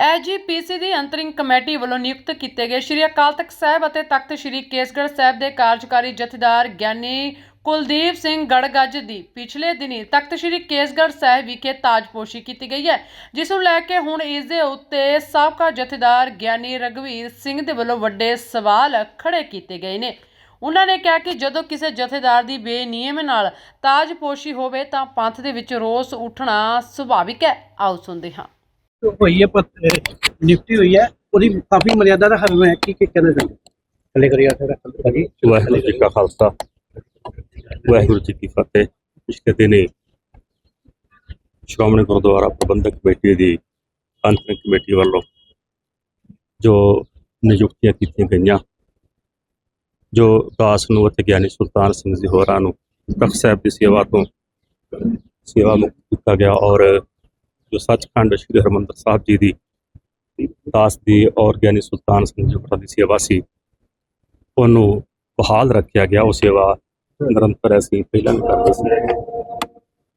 AGPC ਦੀ interim committee ਵੱਲੋਂ ਨਿਯੁਕਤ ਕੀਤੇ ਗਏ ਸ਼੍ਰੀ ਅਕਾਲ ਤਖਤ ਸਾਹਿਬ ਅਤੇ ਤਖਤ ਸ਼੍ਰੀ ਕੇਸਗੜ੍ਹ ਸਾਹਿਬ ਦੇ ਕਾਰਜਕਾਰੀ ਜਥੇਦਾਰ ਗਿਆਨੀ ਕੁਲਦੀਪ ਸਿੰਘ ਗੜਗੱਜ ਦੀ ਪਿਛਲੇ ਦਿਨੀ ਤਖਤ ਸ਼੍ਰੀ ਕੇਸਗੜ੍ਹ ਸਾਹਿਬ ਵਿਖੇ ਤਾਜਪੋਸ਼ੀ ਕੀਤੀ ਗਈ ਹੈ, ਜਿਸ ਨੂੰ ਲੈ ਕੇ ਹੁਣ ਇਸ ਦੇ ਉੱਤੇ ਸਾਬਕਾ ਜਥੇਦਾਰ ਗਿਆਨੀ ਰਗਵੀਰ ਸਿੰਘ ਦੇ ਵੱਲੋਂ ਵੱਡੇ ਸਵਾਲ ਖੜੇ ਕੀਤੇ ਗਏ ਨੇ। ਉਹਨਾਂ ਨੇ ਕਿਹਾ ਕਿ ਜਦੋਂ ਕਿਸੇ ਜਥੇਦਾਰ ਦੀ ਬੇਨਿਯਮ ਨਾਲ ਤਾਜਪੋਸ਼ੀ ਹੋਵੇ ਤਾਂ ਪੰਥ ਦੇ ਵਿੱਚ ਰੋਸ ਉੱਠਣਾ ਸੁਭਾਵਿਕ ਹੈ। ਆਓ ਸੁਣਦੇ ਹਾਂ। ਹੋਈ ਹੈ, ਪਰ ਹੋਈ ਹੈ। ਉਹਦੀ ਕਾਫੀ ਮਰਿਆਦਾ ਦਾ ਹਰਨ ਹੈ ਕੀ ਕੀ ਕਹਿਣਾ ਚਾਹੁੰਦੇ? ਥੱਲੇ ਕਰਿਆ ਥੋੜਾ ਕਰੀ। ਵਾਹਿਗੁਰੂ ਜੀ ਕਾ ਖਾਲਸਾ। ਵਾਹਿਗੁਰੂ ਜੀ ਕੀ ਫਤਿਹ। ਪਿਛਲੇ ਦਿਨੇ ਸ਼੍ਰੋਮਣੀ ਗੁਰਦੁਆਰਾ ਪ੍ਰਬੰਧਕ ਕਮੇਟੀ ਦੀ ਅੰਤਰਿਮ ਕਮੇਟੀ ਵੱਲੋਂ ਜੋ ਨਿਯੁਕਤੀਆਂ ਕੀਤੀਆਂ ਗਈਆਂ, ਜੋ ਦਾਸ ਨੂੰ ਅਤੇ ਗਿਆਨੀ ਸੁਲਤਾਨ ਸਿੰਘ ਜੀ ਹੋਰਾਂ ਨੂੰ ਤਖਤ ਸਾਹਿਬ ਦੀ ਸੇਵਾ ਤੋਂ ਸੇਵਾ ਮੁਕਤ ਕੀਤਾ ਗਿਆ ਔਰ ਜੋ ਸੱਚਖੰਡ ਸ੍ਰੀ ਹਰਿਮੰਦਰ ਸਾਹਿਬ ਜੀ ਦੀ ਦਾਸ ਦੀ ਔਰ ਗਿਆਨੀ ਸੁਲਤਾਨ ਸਿੰਘ ਜੀ ਦੀ ਸੇਵਾ ਸੀ, ਉਹਨੂੰ ਬਹਾਲ ਰੱਖਿਆ ਗਿਆ, ਉਹ ਸੇਵਾ ਨਿਰੰਤਰ ਅਸੀਂ ਪਹਿਲਾਂ ਵੀ ਕਰਦੇ ਸੀ।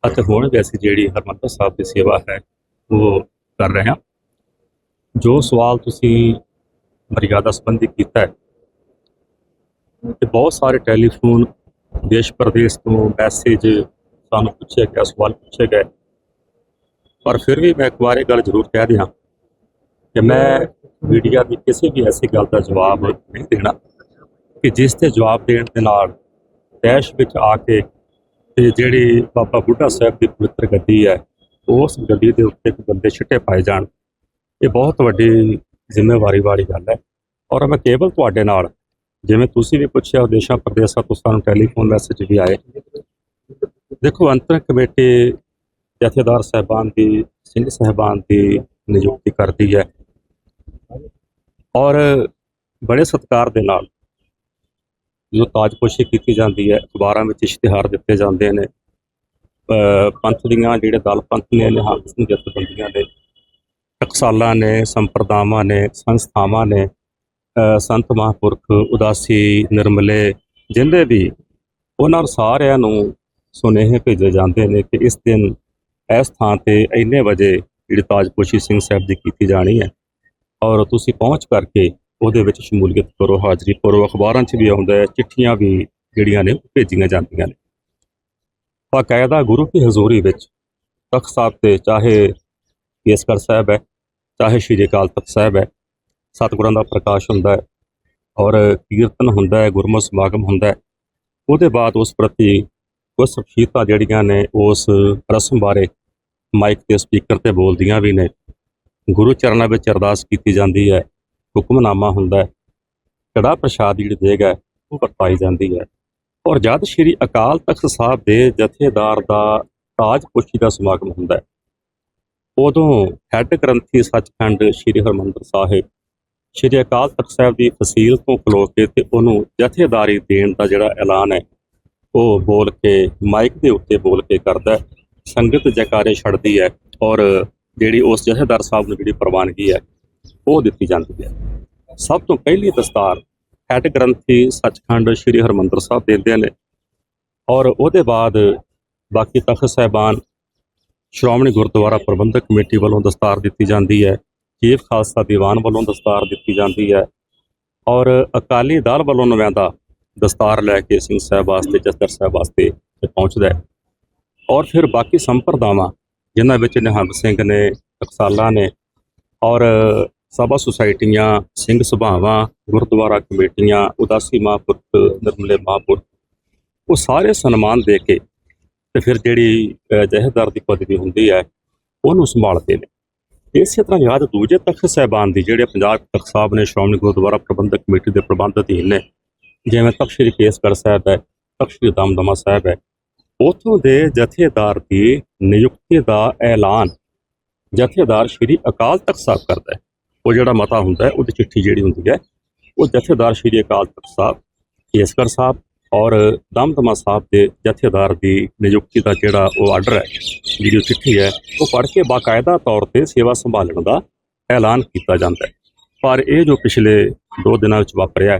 ਅਤੇ ਹੁਣ ਵੀ ਅਸੀਂ ਜਿਹੜੀ ਹਰਮੰਦਰ ਸਾਹਿਬ ਦੀ ਸੇਵਾ ਹੈ, ਉਹ ਕਰ ਰਹੇ ਹਾਂ। ਜੋ ਸਵਾਲ ਤੁਸੀਂ ਮਰਿਆਦਾ ਸੰਬੰਧੀ ਕੀਤਾ ਹੈ, ਤੇ ਬਹੁਤ ਸਾਰੇ ਟੈਲੀਫੋਨ ਦੇਸ਼ ਪ੍ਰਦੇਸ਼ ਤੋਂ ਮੈਸੇਜ ਸਾਨੂੰ ਪੁੱਛਿਆ ਗਿਆ, ਸਵਾਲ ਪੁੱਛੇ ਗਏ। ਪਰ ਫਿਰ ਵੀ ਮੈਂ ਇੱਕ ਵਾਰ ਇਹ ਗੱਲ ਜ਼ਰੂਰ ਕਹਿ ਦਿਆਂ ਕਿ ਮੈਂ ਮੀਡੀਆ ਦੀ ਕਿਸੇ ਵੀ ਐਸੀ ਗੱਲ ਦਾ ਜਵਾਬ ਨਹੀਂ ਦੇਣਾ ਕਿ ਜਿਸ ਤੇ ਜਵਾਬ ਦੇਣ ਦੇ ਨਾਲ ਦੇਸ਼ ਵਿੱਚ ਆ ਕੇ ਤੇ ਜਿਹੜੀ ਬਾਬਾ ਬੁੱਢਾ ਸਾਹਿਬ ਦੀ ਪਵਿੱਤਰ ਗੱਦੀ ਹੈ, ਉਸ ਗੱਦੀ ਦੇ ਉੱਤੇ ਇੱਕ ਬੰਦੇ ਛਿੱਟੇ ਪਾਏ ਜਾਣ, ਇਹ ਬਹੁਤ ਵੱਡੀ ਜ਼ਿੰਮੇਵਾਰੀ ਵਾਲੀ ਗੱਲ ਹੈ। ਔਰ ਮੈਂ ਕੇਵਲ ਤੁਹਾਡੇ ਨਾਲ, ਜਿਵੇਂ ਤੁਸੀਂ ਵੀ ਪੁੱਛਿਆ, ਦੇਸ਼ਾਂ, ਪ੍ਰਦੇਸ਼ਾਂ ਤੋਂ ਸਾਨੂੰ ਟੈਲੀਫੋਨ ਮੈਸੇਜ ਵੀ ਆਏ। ਦੇਖੋ, ਅੰਤਰ ਕਮੇਟੀ ਜਥੇਦਾਰ ਸਾਹਿਬਾਨ ਦੀ, ਸਿੰਘ ਸਾਹਿਬਾਨ ਦੀ ਨਿਯੁਕਤੀ ਕਰਦੀ ਹੈ। ਔਰ ਬੜੇ ਸਤਿਕਾਰ ਦੇ ਨਾਲ ਜੋ ਤਾਜਪੋਸ਼ੀ ਕੀਤੀ ਜਾਂਦੀ ਹੈ, ਅਖਬਾਰਾਂ ਵਿੱਚ ਇਸ਼ਤਿਹਾਰ ਦਿੱਤੇ ਜਾਂਦੇ ਨੇ। ਪੰਥ ਦੀਆਂ ਜਿਹੜੇ ਦਲ ਪੰਥ ਨੇ, ਨਿਹੰਗ ਸਿੰਘ ਜਥੇਬੰਦੀਆਂ ਨੇ, ਟਕਸਾਲਾਂ ਨੇ, ਸੰਪਰਦਾਵਾਂ ਨੇ, ਸੰਸਥਾਵਾਂ ਨੇ ਸੰਤ ਮਹਾਂਪੁਰਖ, ਉਦਾਸੀ, ਨਿਰਮਲੇ, ਜਿੰਦੇ ਵੀ, ਉਹਨਾਂ ਸਾਰਿਆਂ ਨੂੰ ਸੁਨੇਹੇ ਭੇਜੇ ਜਾਂਦੇ ਨੇ ਕਿ ਇਸ ਦਿਨ ਇਸ ਥਾਂ ਤੇ ਇੰਨੇ ਵਜੇ ਜਿਹੜੀ ਤਾਜਪੋਸ਼ੀ ਸਿੰਘ ਸਾਹਿਬ ਦੀ ਕੀਤੀ ਜਾਣੀ ਹੈ ਔਰ ਤੁਸੀਂ ਪਹੁੰਚ ਕਰਕੇ ਉਹਦੇ ਵਿੱਚ ਸ਼ਮੂਲੀਅਤ ਕਰੋ, ਹਾਜ਼ਰੀ ਕਰੋ ਅਖਬਾਰਾਂ 'ਚ ਵੀ ਆਉਂਦਾ ਹੈ, ਚਿੱਠੀਆਂ ਵੀ ਜਿਹੜੀਆਂ ਨੇ ਭੇਜੀਆਂ ਜਾਂਦੀਆਂ ਨੇ। ਬਾਕਾਇਦਾ ਗੁਰੂ ਕੀ ਹਜ਼ੂਰੀ ਵਿੱਚ ਤਖਤ ਸਾਹਿਬ ਤੇ ਚਾਹੇ ਕੇਸਗੜ੍ਹ ਸਾਹਿਬ ਹੈ, ਚਾਹੇ ਸ਼੍ਰੀ ਅਕਾਲ ਤਖਤ ਸਾਹਿਬ ਹੈ, ਸਤਿਗੁਰਾਂ ਦਾ ਪ੍ਰਕਾਸ਼ ਹੁੰਦਾ ਹੈ ਔਰ ਕੀਰਤਨ ਹੁੰਦਾ ਹੈ ਗੁਰਮਤਿ ਸਮਾਗਮ ਹੁੰਦਾ ਹੈ, ਉਹਦੇ ਬਾਅਦ ਉਸ ਪ੍ਰਤੀ ਕੁਝ ਸ਼ਖਸੀਅਤਾਂ ਜਿਹੜੀਆਂ ਨੇ ਉਸ ਰਸਮ ਬਾਰੇ ਮਾਈਕ ਤੇ ਸਪੀਕਰ ਤੇ ਬੋਲਦੀਆਂ ਵੀ ਨੇ। ਗੁਰੂ ਚਰਨਾਂ ਵਿੱਚ ਅਰਦਾਸ ਕੀਤੀ ਜਾਂਦੀ ਹੈ, ਹੁਕਮਨਾਮਾ ਹੁੰਦਾ ਹੈ, ਕੜਾ ਪ੍ਰਸ਼ਾਦ ਜਿਹੜੀ ਦੇਗਾ ਉਹ ਵਰਤਾਈ ਜਾਂਦੀ ਹੈ। ਔਰ ਜਦ ਸ਼੍ਰੀ ਅਕਾਲ ਤਖਤ ਸਾਹਿਬ ਦੇ ਜਥੇਦਾਰ ਦਾ ਤਾਜ ਪੁਸ਼ੀ ਦਾ ਸਮਾਗਮ ਹੁੰਦਾ ਹੈ, ਉਦੋਂ ਹੈੱਡ ਗ੍ਰੰਥੀ ਸੱਚਖੰਡ ਸ਼੍ਰੀ ਹਰਮੰਦਰ ਸਾਹਿਬ, ਸ਼੍ਰੀ ਅਕਾਲ ਤਖਤ ਸਾਹਿਬ ਦੀ ਫਸੀਲ ਤੋਂ ਖਲੋ ਕੇ ਤੇ ਉਹਨੂੰ ਜਥੇਦਾਰੀ ਦੇਣ ਦਾ ਜਿਹੜਾ ਐਲਾਨ ਹੈ ਉਹ ਬੋਲ ਕੇ ਮਾਈਕ ਦੇ ਉੱਤੇ ਬੋਲ ਕੇ ਕਰਦਾ ਸੰਗਤ ਜੈਕਾਰੇ ਛੱਡਦੀ ਹੈ ਔਰ ਜਿਹੜੀ ਉਸ ਜਥੇਦਾਰ ਸਾਹਿਬ ਨੂੰ ਜਿਹੜੀ ਪ੍ਰਵਾਨਗੀ ਹੈ, ਉਹ ਦਿੱਤੀ ਜਾਂਦੀ ਹੈ। ਸਭ ਤੋਂ ਪਹਿਲੀ ਦਸਤਾਰ ਹੈੱਡ ਗ੍ਰੰਥੀ ਸੱਚਖੰਡ ਸ੍ਰੀ ਹਰਮੰਦਰ ਸਾਹਿਬ ਦਿੰਦੇ ਨੇ ਔਰ ਉਹਦੇ ਬਾਅਦ ਬਾਕੀ ਤਖਤ ਸਾਹਿਬਾਨ, ਸ਼੍ਰੋਮਣੀ ਗੁਰਦੁਆਰਾ ਪ੍ਰਬੰਧਕ ਕਮੇਟੀ ਵੱਲੋਂ ਦਸਤਾਰ ਦਿੱਤੀ ਜਾਂਦੀ ਹੈ ਚੀਫ ਖਾਲਸਾ ਦੀਵਾਨ ਵੱਲੋਂ ਦਸਤਾਰ ਦਿੱਤੀ ਜਾਂਦੀ ਹੈ ਔਰ ਅਕਾਲੀ ਦਲ ਵੱਲੋਂ ਨੁਮਾਇੰਦਾ ਦਸਤਾਰ ਲੈ ਕੇ ਸਿੰਘ ਸਾਹਿਬ ਵਾਸਤੇ ਜਸਦਰ ਸਾਹਿਬ ਵਾਸਤੇ ਪਹੁੰਚਦਾ ਹੈ। ਔਰ ਫਿਰ ਬਾਕੀ ਸੰਪਰਦਾਵਾਂ ਜਿਨ੍ਹਾਂ ਵਿੱਚ ਨਿਹੰਗ ਸਿੰਘ ਨੇ ਟਕਸਾਲਾਂ ਨੇ ਔਰ ਸਭਾ ਸੁਸਾਇਟੀਆਂ ਸਿੰਘ ਸਭਾਵਾਂ ਗੁਰਦੁਆਰਾ ਕਮੇਟੀਆਂ ਉਦਾਸੀ ਮਹਾਂਪੁਰਖ ਨਿਰਮਲੇ ਮਹਾਂਪੁਰਖ ਉਹ ਸਾਰੇ ਸਨਮਾਨ ਦੇ ਕੇ ਤੇ ਫਿਰ ਜਿਹੜੀ ਅ, ਦੀ ਪਦਵੀ ਹੁੰਦੀ ਹੈ ਉਹਨੂੰ ਸੰਭਾਲਦੇ ਨੇ। ਇਸੇ ਤਰ੍ਹਾਂ ਯਾਦ ਦੂਜੇ ਤਖਤ ਸਾਹਿਬਾਨ ਦੀ ਜਿਹੜੇ ਪੰਜਾਬ ਤਖਤ ਸਾਹਿਬ ਨੇ ਸ਼੍ਰੋਮਣੀ ਗੁਰਦੁਆਰਾ ਪ੍ਰਬੰਧਕ ਕਮੇਟੀ ਦੇ ਪ੍ਰਬੰਧ ਅਧੀਨ ਨੇ ਜਿਵੇਂ ਤਖਤ ਸ੍ਰੀ ਕੇਸਗੜ੍ਹ ਸਾਹਿਬ ਹੈ, ਤਖਤ ਸ੍ਰੀ ਦਮਦਮਾ ਸਾਹਿਬ ਹੈ, ਉਥੋਂ ਦੇ ਜਥੇਦਾਰ ਦੀ ਨਿਯੁਕਤੀ ਦਾ ਐਲਾਨ ਜਥੇਦਾਰ ਸ੍ਰੀ ਅਕਾਲ ਤਖਤ ਸਾਹਿਬ ਕਰਦਾ ਹੈ। ਉਹ ਜਿਹੜਾ ਮਤਾ ਹੁੰਦਾ ਹੈ, ਉਹਦੀ ਚਿੱਠੀ ਜਿਹੜੀ ਹੁੰਦੀ ਹੈ, ਉਹ ਜਥੇਦਾਰ ਸ੍ਰੀ ਅਕਾਲ ਤਖਤ ਸਾਹਿਬ, ਕੇਸਗੜ੍ਹ ਸਾਹਿਬ ਔਰ ਦਮਦਮਾ ਸਾਹਿਬ ਦੇ ਜਥੇਦਾਰ ਦੀ ਨਿਯੁਕਤੀ ਦਾ ਜਿਹੜਾ ਉਹ ਆਰਡਰ ਹੈ, ਜਿਹੜੀ ਚਿੱਠੀ ਹੈ, ਉਹ ਪੜ੍ਹ ਕੇ ਬਾਕਾਇਦਾ ਤੌਰ ਤੇ ਸੇਵਾ ਸੰਭਾਲਣ ਦਾ ਐਲਾਨ ਕੀਤਾ ਜਾਂਦਾ ਹੈ। ਪਰ ਇਹ ਜੋ ਪਿਛਲੇ 2 ਦਿਨਾਂ ਵਿੱਚ ਵਾਪਰਿਆ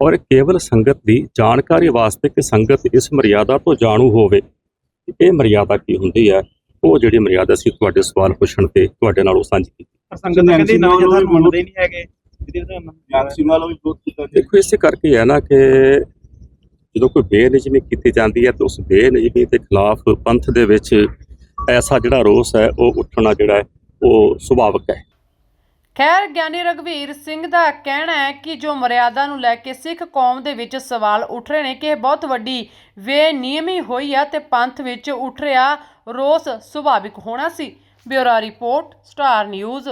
ਔਰ ਕੇਵਲ ਸੰਗਤ ਦੀ ਜਾਣਕਾਰੀ ਵਾਸਤੇ ਕਿ ਸੰਗਤ ਇਸ ਮਰਿਆਦਾ ਤੋਂ ਜਾਣੂ ਹੋਵੇ ਇਹ ਮਰਿਆਦਾ ਕੀ ਹੁੰਦੀ ਹੈ? ਉਹ ਜਿਹੜੀ ਮਰਿਆਦਾ ਸੀ ਤੁਹਾਡੇ ਸਵਾਲ ਪੁੱਛਣ ਤੇ ਤੁਹਾਡੇ ਨਾਲ ਉਹ ਸਾਂਝੀ ਕੀਤੀ। ਸੰਗਤ ਕਹਿੰਦੀ ਨਾ ਉਹਨਾਂ ਨੂੰ ਮੰਨਦੇ ਨਹੀਂ ਹੈਗੇ। ਦੇਖੋ ਇਸੇ ਕਰਕੇ ਹੈ ਨਾ ਕਿ ਜਦੋਂ ਕੋਈ ਬੇਨਿਯਮੀ ਕੀਤੀ ਜਾਂਦੀ ਹੈ ਤਾਂ ਉਸ ਬੇਨਿਯਮੀ ਦੇ ਖਿਲਾਫ ਪੰਥ ਦੇ ਵਿੱਚ ਐਸਾ ਜਿਹੜਾ ਰੋਸ ਹੈ ਉਹ ਉੱਠਣਾ ਜਿਹੜਾ ਹੈ ਉਹ ਸੁਭਾਵਿਕ ਹੈ। ਖੈਰ, ਗਿਆਨੀ ਰਗਵੀਰ ਸਿੰਘ ਦਾ ਕਹਿਣਾ ਹੈ ਕਿ ਜੋ ਮਰਿਆਦਾ ਨੂੰ ਲੈ ਕੇ ਸਿੱਖ ਕੌਮ ਦੇ ਵਿੱਚ ਸਵਾਲ ਉੱਠ ਰਹੇ ਨੇ ਕਿ ਇਹ ਬਹੁਤ ਵੱਡੀ ਬੇਨਿਯਮੀ ਹੋਈ ਆ ਤੇ ਪੰਥ ਵਿੱਚ ਉੱਠ ਰਿਹਾ ਰੋਸ ਸੁਭਾਵਿਕ ਹੋਣਾ ਸੀ। Bureau report, star news.